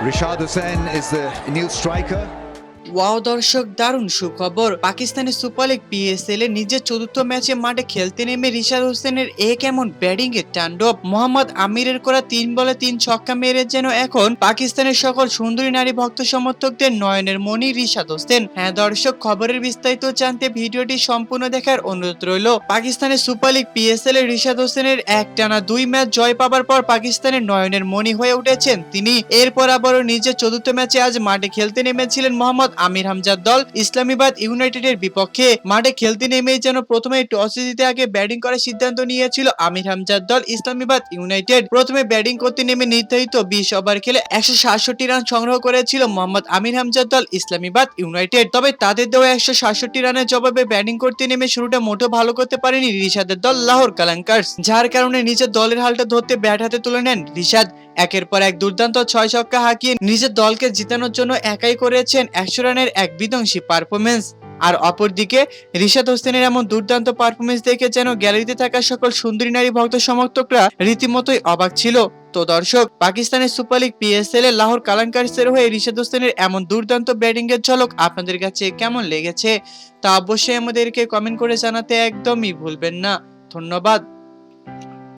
Rishad Hussain is the new striker. Wow দর্শক, দারুণ সুখবর। পাকিস্তানের সুপার লিগ পিএসএল এর নিজের চতুর্থ ম্যাচে মাঠে খেলতে নেমে রিশাদ হোসেনের এ কেমন ব্যাটিং এর তাণ্ডব। মোহাম্মদ আমিরের করা তিন বলে তিন ছক্কা মেরে যেন এখন পাকিস্তানের সকল সুন্দরী নারী ভক্ত সমর্থকদের নয়নের মণি রিশাদ হোসেন। হ্যাঁ দর্শক, খবরের বিস্তারিত জানতে ভিডিওটি সম্পূর্ণ দেখার অনুরোধ রইল। পাকিস্তানের সুপার লিগ পিএসএল এর রিশাদ হোসেনের একটানা দুই ম্যাচ জয় পাবার পর পাকিস্তানের নয়নের মণি হয়ে উঠেছেন তিনি। এরপর আবারও নিজের চতুর্থ ম্যাচে আজ মাঠে খেলতে নেমেছিলেন মোহাম্মদ আমির হামজার দল ইসলামাবাদ ইউনাইটেডের বিপক্ষে মাঠে খেলতে নেমেই যেন প্রথমে টস জিতে আগে ব্যাটিং করার সিদ্ধান্ত নিয়েছিল আমির হামজার দল ইসলামাবাদ ইউনাইটেড। প্রথমে ব্যাটিং করতে নেমে নির্ধারিত বিশ ওভার খেলে একশো সাতষট্টি রান সংগ্রহ করেছিল মোহাম্মদ আমির হামজার দল ইসলামাবাদ ইউনাইটেড। তবে তাদের দেওয়া একশো সাতষট্টি রানের জবাবে ব্যাটিং করতে নেমে শুরুটা মোটেও ভালো করতে পারেনি রিশাদের দল লাহোর কালাঙ্কার্স, যার কারণে নিজের দলের হালটা ধরতে ব্যাট হাতে তুলে নেন রিশাদ। একের পর এক দুর্দান্ত ছয় ছক্কা হাঁকিয়ে নিজের দলকে জিতানোর জন্য একাই করেছেন একশো রানের এক বিধ্বংসী পারফরমেন্স আর অপরদিকে রিশাদ হোসেনের এমন দুর্দান্ত পারফরমেন্স দেখে যেন গ্যালারিতে থাকা সকল সুন্দরী নারী ভক্ত সমর্থকরা রীতিমতোই অবাক ছিল। তো দর্শক, পাকিস্তানের সুপার লিগ পিএসএল এ লাহোর কালাঙ্কারিসের হয়ে রিশাদ হোসেনের এমন দুর্দান্ত ব্যাটিং এর ঝলক আপনাদের কাছে কেমন লেগেছে? তা অবশ্যই আমাদেরকে কমেন্ট করে জানাতে একদমই ভুলবেন না। ধন্যবাদ।